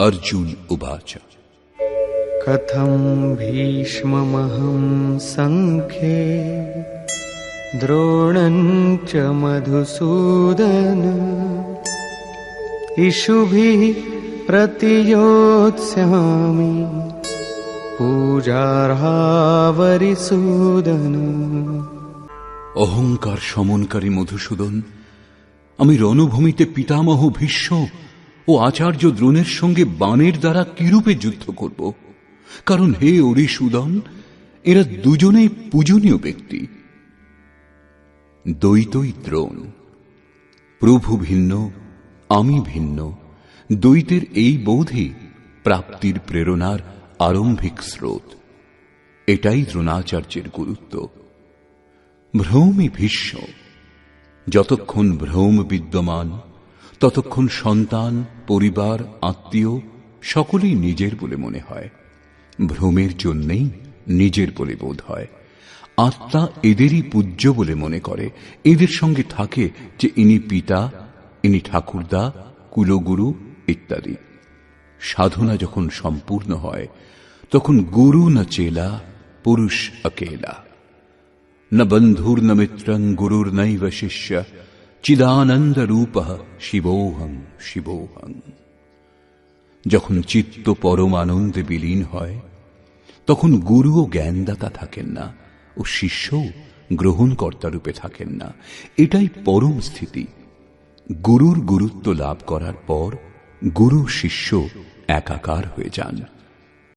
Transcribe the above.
अर्जुन उवाच कथं भीष्ममहं सङ्ख्ये द्रोणं च मधुसूदन इषुभिः प्रतियोत्स्यामि पूजार्हावरिसूदन অহংকার সমনকারী মধুসূদন আমি রণভূমিতে পিতামহ ভীষ্ম ও আচার্য দ্রোণের সঙ্গে বাণের দ্বারা কিরূপে যুদ্ধ করব? কারণ হে অরিসুদন এরা দুজনেই পূজনীয় ব্যক্তি। দ্বৈতই দ্রোণ, প্রভু ভিন্ন, আমি ভিন্ন, দ্বৈতের এই বোধই প্রাপ্তির প্রেরণার আরম্ভিক স্রোত। এটাই দ্রোণাচার্যের গুরুত্ব। ভ্রমই ভীষ্ম, যতক্ষণ ভ্রম বিদ্যমান ততক্ষণ সন্তান, পরিবার, আত্মীয় সকলেই নিজের বলে মনে হয়। ভ্রমের জন্যেই নিজের বলে বোধ হয়। আত্মা এদেরই পূজ্য বলে মনে করে। এদের সঙ্গে থাকে যে ইনি পিতা, ইনি ঠাকুরদা, কুলগুরু ইত্যাদি। সাধনা যখন সম্পূর্ণ হয়, তখন গুরু না চেলা, পুরুষ অকেলা না বন্ধুর না মিত্রং গুরুর নৈব শিষ্য। চিদানন্দ রূপ শিবোহং শিবোহং যখন চিত্ত পরম আনন্দে বিলীন হয়, তখন গুরু ও জ্ঞানদাতা থাকেন না ও শিষ্যও গ্রহণকর্তা রূপে থাকেন না। এটাই পরম স্থিতি। গুরুর গুরুত্ব লাভ করার পর গুরু শিষ্য একাকার হয়ে যান।